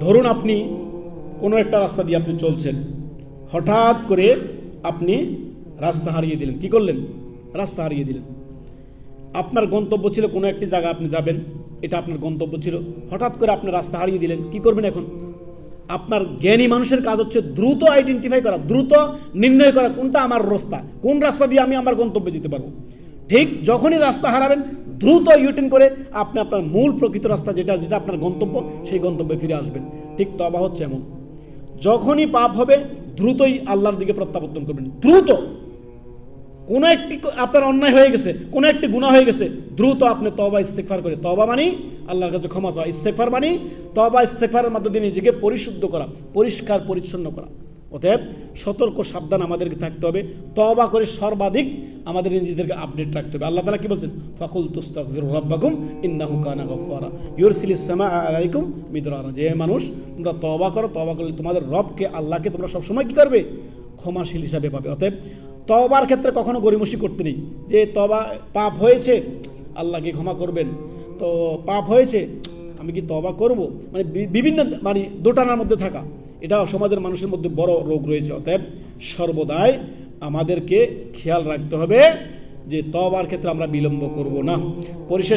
ধরুন আপনি কোনো একটা রাস্তা দিয়ে আপনি চলছেন। হঠাৎ করে আপনি রাস্তা হারিয়ে দিলেন। কি করলেন? রাস্তা হারিয়ে দিলেন। আপনার গন্তব্য ছিল কোনো একটি জায়গা আপনি যাবেন। এটা আপনার গন্তব্য ছিল। হঠাৎ করে আপনি রাস্তা হারিয়ে দিলেন। কি করবেন এখন? আপনার জ্ঞানী মানুষের কাজ হচ্ছে দ্রুত আইডেন্টিফাই করা, দ্রুত নির্ণয় করা কোনটা আমার রাস্তা, কোন রাস্তা দিয়ে আমি আমার গন্তব্যে যেতে পারব। ঠিক যখনই রাস্তা হারাবেন দ্রুত ইউটিন করে আপনি আপনার মূল প্রকৃত রাস্তা যেটা যেটা আপনার গন্তব্য, সেই গন্তব্যে ফিরে আসবেন। ঠিক তবা হচ্ছে এমন। যখনই পাপ হবে, দ্রুতই আল্লাহর দিকে প্রত্যাবর্তন করবেন। দ্রুত! কোনো একটি আপনার অন্যায় হয়ে গেছে, কোনো একটি গুণা হয়ে গেছে, দ্রুত আপনি তবা ইস্তেকফার করে। তবা মানি আল্লাহর কাছে ক্ষমা চাওয়া। ইস্তেকফার মানি তবা ইস্তেকফারের মাধ্যমে নিজেকে পরিশুদ্ধ করা, পরিষ্কার, পরিচ্ছন্ন করা। অতএব সতর্ক, সাবধান আমাদেরকে থাকতে হবে। তবা করে সর্বাধিক আমাদের নিজেদেরকে আপডেট রাখতে হবে। আল্লাহ তালা কি বলছেন? ফাকুল তুস্তাগফিরু রাব্বাকুম ইন্নাহু কানা গফফারা। ইউরসিলিস সামা আলাইকুম যে মানুষ, তোমরা তবা করো তবা করলে তোমাদের রবকে, আল্লাহকে তোমরা সবসময় কি করবে? ক্ষমাশীল হিসাবে পাবে। অতএব তবার ক্ষেত্রে কখনো গরিমসি করতে নেই। যে তবা পাপ হয়েছে, আল্লাহকে ক্ষমা করবেন। তো পাপ হয়েছে, আমি কি তবা করব? মানে বিভিন্ন মানে দোটানার মধ্যে থাকা। এটা সমাজের মানুষের মধ্যে বড় রোগ রয়েছে। অতএব সর্বদাই আমাদেরকে খেয়াল রাখতে হবে যে তবার ক্ষেত্রে আমরা বিলম্ব করব না। পরিশেষ